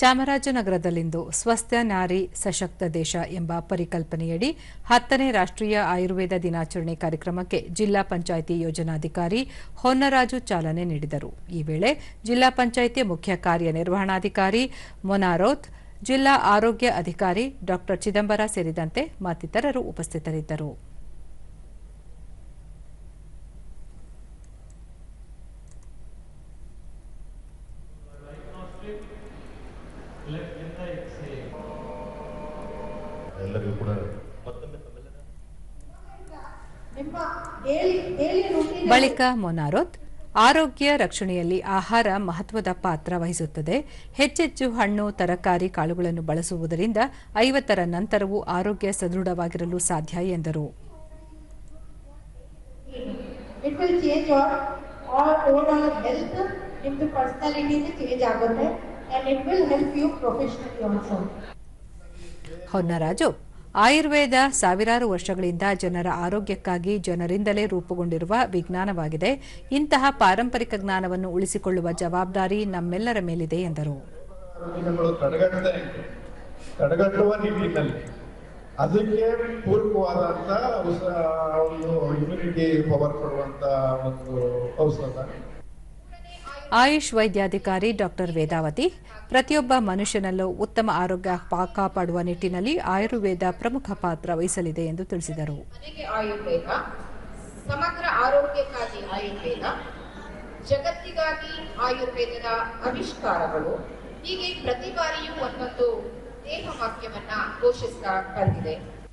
ಚಾಮರಾಜನಗರದಲ್ಲಿಂದು ಸ್ವಸ್ಥ ನಾರಿ ಸಶಕ್ತ ದೇಶ ಎಂಬ ಪರಿಕಲ್ಪನೆಯಡಿ ಹತ್ತನೇ ರಾಷ್ಟ್ರೀಯ ಆಯುರ್ವೇದ ದಿನಾಚರಣೆ ಕಾರ್ಯಕ್ರಮಕ್ಕೆ ಜಿಲ್ಲಾ ಪಂಚಾಯಿತಿ ಯೋಜನಾಧಿಕಾರಿ ಹೊನ್ನರಾಜು ಚಾಲನೆ ನೀಡಿದರು. ಈ ವೇಳೆ ಜಿಲ್ಲಾ ಪಂಚಾಯಿತಿ ಮುಖ್ಯ ಕಾರ್ಯನಿರ್ವಹಣಾಧಿಕಾರಿ ಮೊನಾರೋತ್, ಜಿಲ್ಲಾ ಆರೋಗ್ಯ ಅಧಿಕಾರಿ ಡಾ ಚಿದಂಬರ ಸೇರಿದಂತೆ ಮತ್ತಿತರರು ಉಪಸ್ಥಿತರಿದ್ದರು. ಎಲ್ಲರಿಗೂ ಕೂಡ ಬಳಿಕ ಮೊನಾರೋತ್ ಆರೋಗ್ಯ ರಕ್ಷಣೆಯಲ್ಲಿ ಆಹಾರ ಮಹತ್ವದ ಪಾತ್ರ ವಹಿಸುತ್ತದೆ. ಹೆಚ್ಚೆಚ್ಚು ಹಣ್ಣು ತರಕಾರಿ ಕಾಳುಗಳನ್ನು ಬಳಸುವುದರಿಂದ ಐವತ್ತರ ನಂತರವೂ ಆರೋಗ್ಯ ಸದೃಢವಾಗಿರಲು ಸಾಧ್ಯ ಎಂದರು. ಆಗುತ್ತೆ. And it will help you professionally also. Honnaraju Ayurveda ಸಾವಿರಾರು ವರ್ಷಗಳಿಂದ ಜನರ ಆರೋಗ್ಯಕ್ಕಾಗಿ ಜನರಿಂದಲೇ ರೂಪುಗೊಂಡಿರುವ ವಿಜ್ಞಾನವಾಗಿದೆ. ಇಂತಹ ಪಾರಂಪರಿಕ ಜ್ಞಾನವನ್ನು ಉಳಿಸಿಕೊಳ್ಳುವ ಜವಾಬ್ದಾರಿ ನಮ್ಮೆಲ್ಲರ ಮೇಲಿದೆ ಎಂದರು. ತಡೆಗಟ್ಟುವ ನಿಟ್ಟಿನಲ್ಲಿ ಅದಕ್ಕೆ ಪೂರಕವಾದಂತ ಔಷಧ ಒಂದು ಇಮ್ಯುನಿಟಿ ಪವರ್ ಕೊಡುವಂತ ಒಂದು ಔಷಧ. ಆಯುಷ್ ವೈದ್ಯಾಧಿಕಾರಿ ಡಾಕ್ಟರ್ ವೇದಾವತಿ, ಪ್ರತಿಯೊಬ್ಬ ಮನುಷ್ಯನಲ್ಲೂ ಉತ್ತಮ ಆರೋಗ್ಯ ಕಾಪಾಡುವ ನಿಟ್ಟಿನಲ್ಲಿ ಆಯುರ್ವೇದ ಪ್ರಮುಖ ಪಾತ್ರ ವಹಿಸಲಿದೆ ಎಂದು ತಿಳಿಸಿದರು. ಸಮಗ್ರ ಆರೋಗ್ಯಕ್ಕಾಗಿ ಆಯುರ್ವೇದ, ಜಗತ್ತಿಗಾಗಿ ಆಯುರ್ವೇದದ ಆವಿಷ್ಕಾರಗಳು, ಹೀಗೆ ಪ್ರತಿ ಬಾರಿಯೂ ಒಂದೊಂದು ಘೋಷಿಸ್ತಾ ಬಂದಿದೆ.